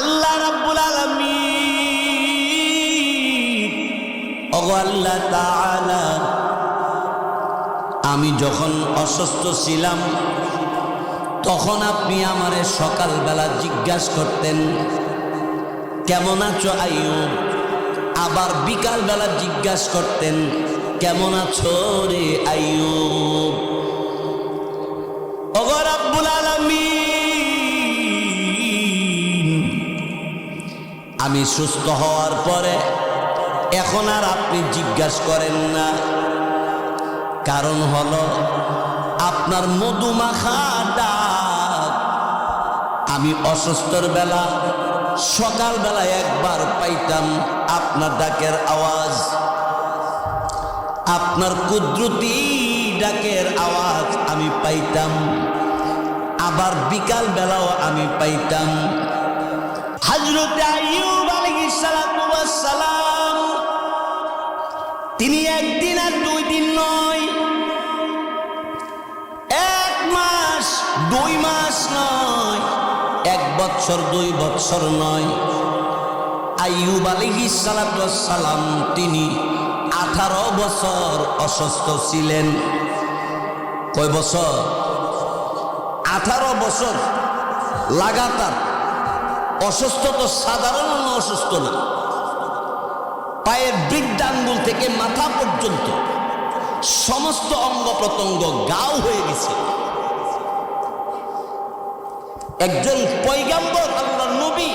আল্লাহ রাব্বুল আলামিন। ওগো আল্লাহ তাআলা, আমি যখন অসুস্থ ছিলাম, তখন আপনি আমারে সকালবেলা জিজ্ঞাসা করতেন, কেমন আছো আইয়ুব? আবার বিকালবেলা জিজ্ঞাসা করতেন, কেমন আছো রে আইয়ুব? ওগো আমি সুস্থ হওয়ার পরে এখন আর আপনি জিজ্ঞাসা করেন না। কারণ হলো আপনার মধুমাখা ডাক আমি অসুস্থর বেলা, সকালবেলা একবার পাইতাম আপনার ডাকের আওয়াজ। আপনার কুদরতি ডাকের আওয়াজ আমি পাইতাম। আবার বিকাল বেলাও আমি পাইতাম। হজরত আইয়ুব সালাম, তিনি একদিন আর দুই দিন নয়, এক মাস, দুই মাস নয়, এক বৎসর দুই বৎসর নয়। আইয়ুব সালাম তিনি আঠারো বছর অসুস্থ ছিলেন। কয় বছর? আঠারো বছর। লাগাতার অসুস্থ তো সাধারণ অসুস্থ না। পায়ের বৃদ্ধাঙ্গুল থেকে মাথা পর্যন্ত সমস্ত অঙ্গ প্রত্যঙ্গ গাও হয়ে গেছে। একজন পৈগাম্বর আল্লাহ নবী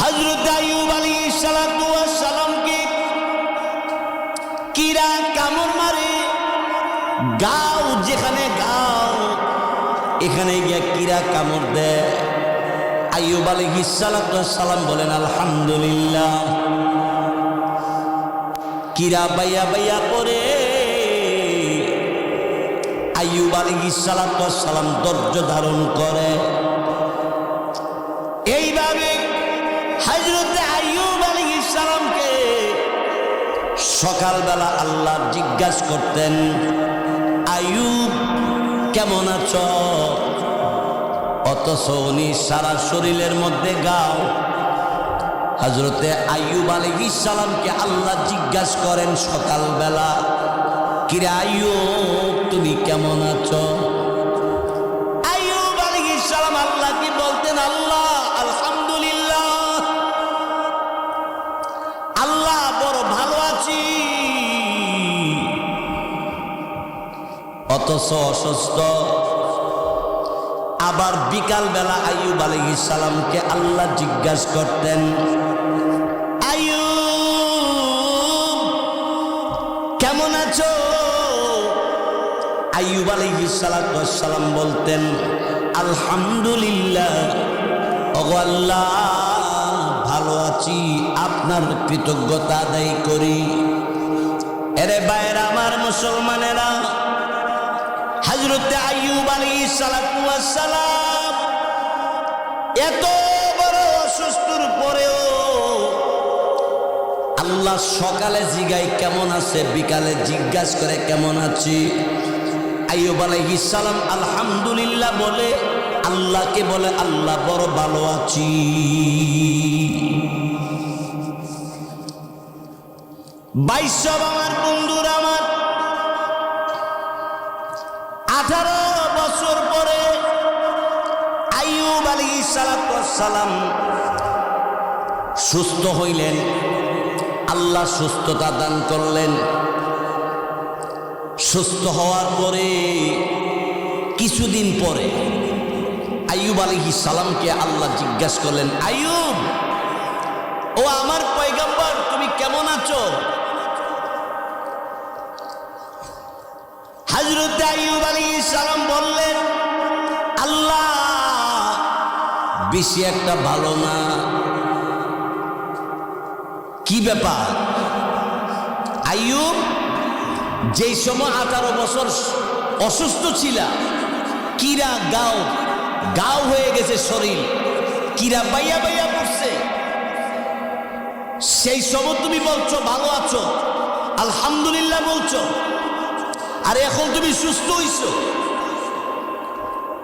হজরত কিরা কামড় মারে গাও এখানে গিয়া কিরা কামড় দেয়। আইয়ুব আলী সালাম বলেন, আলহামদুলিল্লাহ। কিরা বাইয়া বাইয়া করে আইয়ুব আলী সালাম ধৈর্য ধারণ করে। এইভাবে হজরত আইয়ুব আলী সালামকে সকালবেলা আল্লাহ জিজ্ঞাসা করতেন, আইয়ুব, কেমন আছো? অথচ উনি সারা শরীরের মধ্যে গাও। হজরতে আইয়ুব আলী সালামকে আল্লাহ জিজ্ঞাসা করেন, সকালবেলা, কিরে আইয়ুব, তুমি কেমন আছো? আল্লাহ কি বলতেন, আল্লাহ, আলহামদুলিল্লাহ। আল্লাহ, বড় ভালো আছি। অথচ অসুস্থ আবার বিকাল বেলা আইয়ুব আলী সালামকে আল্লাহ জিজ্ঞাসা করতেন, আইয়ুব, কেমন আছো? আইয়ুব আলী সালাম বলতেন, আলহামদুলিল্লাহ। আল্লাহ, ভালো আছি, আপনার কৃতজ্ঞতা আদায় করি। এরে বাইরে আমার মুসলমানেরা হজরত আইয়ুব আলী সালাম এত বড় অসুস্থর পরেও আল্লাহ সকালে জিগাই কেমন আছে, বিকালে জিজ্ঞাসা করে কেমন আছি? আইয়ুব আলাইহিস সালাম আলহামদুলিল্লাহ বলে, আল্লাহকে বলে, আল্লাহ বড় ভালো আছি। বাইশ আমার বন্ধুরা আমার আঠারো বছর পরে আইয়ুব আলী সালাম সুস্থ হইলেন, আল্লাহ সুস্থতা দান করলেন। সুস্থ হওয়ার পরে, কিছুদিন পরে আইয়ুব আলী সালামকে আল্লাহ জিজ্ঞাসা করলেন, আইয়ুব, ও আমার পয়গাম্বর, তুমি কেমন আছো? সালাম বললেন, আল্লাহ, বেশি একটা ভালো না। কি ব্যাপার? আইয়ুব, যেই সময় আঠারো বছর অসুস্থ ছিলা, কিরা গাও গাও হয়ে গেছে শরীর, কিরা বাইয়া বাইয়া পড়ছে। সেই সময় তুমি বলছো, ভালো আছো, আলহামদুলিল্লাহ বলছো। আর এখন তুমি সুস্থ হইছ?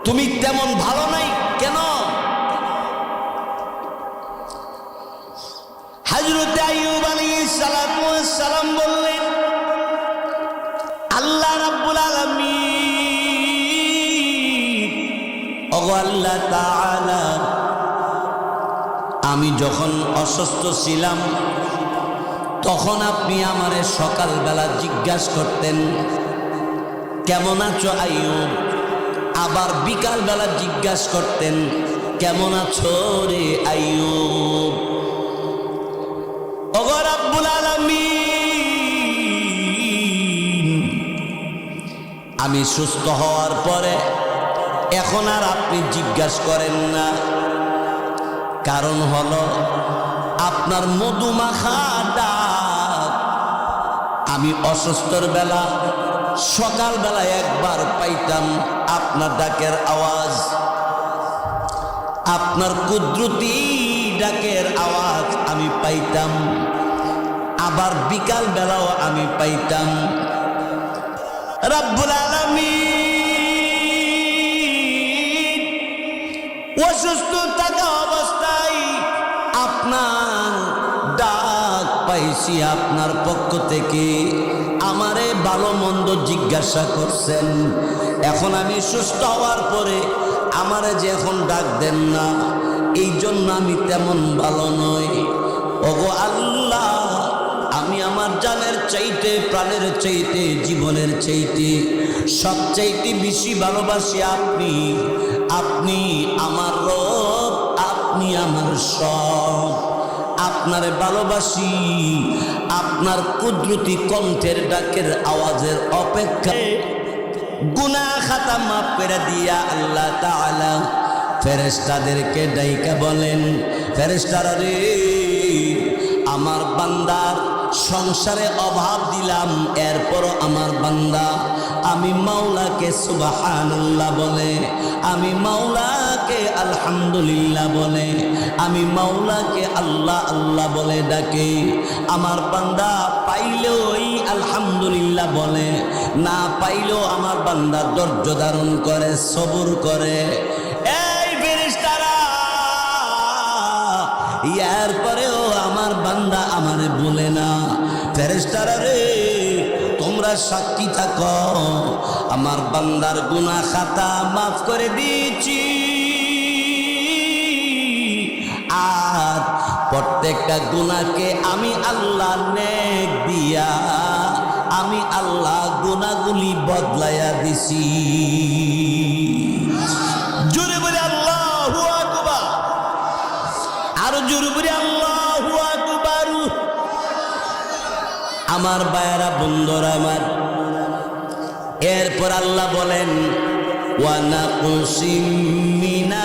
তুমি তেমন ভালো নাই, কেন? হাজরতে আইয়ুব আলাইহিস সালাম বললেন, আল্লাহ রাব্বুল আলামিন। ওগো আল্লাহ আমি যখন অসুস্থ ছিলাম, তখন আপনি আমারে সকালবেলা জিজ্ঞাসা করতেন কেমন আছো আইয়ুব? আবার বিকালবেলা জিজ্ঞাসা করতেন, কেমন আছো রে আইয়ুব? ওগো রাব্বুল আলামিন, আমি সুস্থ হওয়ার পরে এখন আর আপনি জিজ্ঞাসা করেন না। কারণ হলো, আপনার মধুমাখা আমি অসুস্থর বেলা সকালবেলা একবার পাইতাম আপনার ডাকের আওয়াজ। আপনার কুদরতি ডাকের আওয়াজ আমি পাইতাম। আবার বিকাল বেলাও আমি পাইতাম। রব্বুল আলামিন অসুস্থ থাকা অবস্থায় আপনার ডাক পাইছি আপনার পক্ষ থেকে। আমারে ভালো মন্দ জিজ্ঞাসা করছেন। এখন আমি সুস্থ হওয়ার পরে আমারে যে এখন ডাক দেন না, এই জন্য আমি তেমন ভালো নই। ওগো আল্লাহ, আমি আমার জানের চাইতে, প্রাণের চাইতে, জীবনের চাইতে সব চাইতে বেশি ভালোবাসি আপনি। আপনি আমার রব, আপনি আমার সব। আপনার ভালোবাসি। আপনার কুদরতি কণ্ঠের ডাকের আওয়াজের অপেক্ষায় গুনা খাতা মাফ করে দিয়া আল্লাহ তাআলা ফেরেস্তাদেরকে ডাইকা বলেন ফেরেশতারা রে আমার বান্দার সংসারে অভাব দিলাম এরপর আমার বান্দা আমি মাওলাকে সুবহানাল্লাহ বলে, আমি মাওলাকে আলহামদুলিল্লাহ বলে, আমি মাওলাকে আল্লাহ আল্লাহ বলে ডাকে। আমার বান্দা পাইলেওই আলহামদুলিল্লাহ বলে, না পাইলেও আমার বান্দা ধৈর্য ধারণ করে, সবুর করে। ইয়ার পরেও আমার বান্দা আমারে বলে না। ফেরেশতারা রে তোমরা সাক্ষী থাকো। আমার বান্দার গুনাহ খাতা মাফ করে দিয়েছি আর প্রত্যেকটা গুনাহকে আমি আল্লাহ নেক দিয়া, আমি আল্লাহ গুনাহগুলি বদলাইয়া দিছি। জোরে বলে আল্লাহ আরও জোরে বলে আল্লাহু আমার বায়রা বন্ধুরা আমার এরপর আল্লাহ বলেন ওয়ানা মিনাল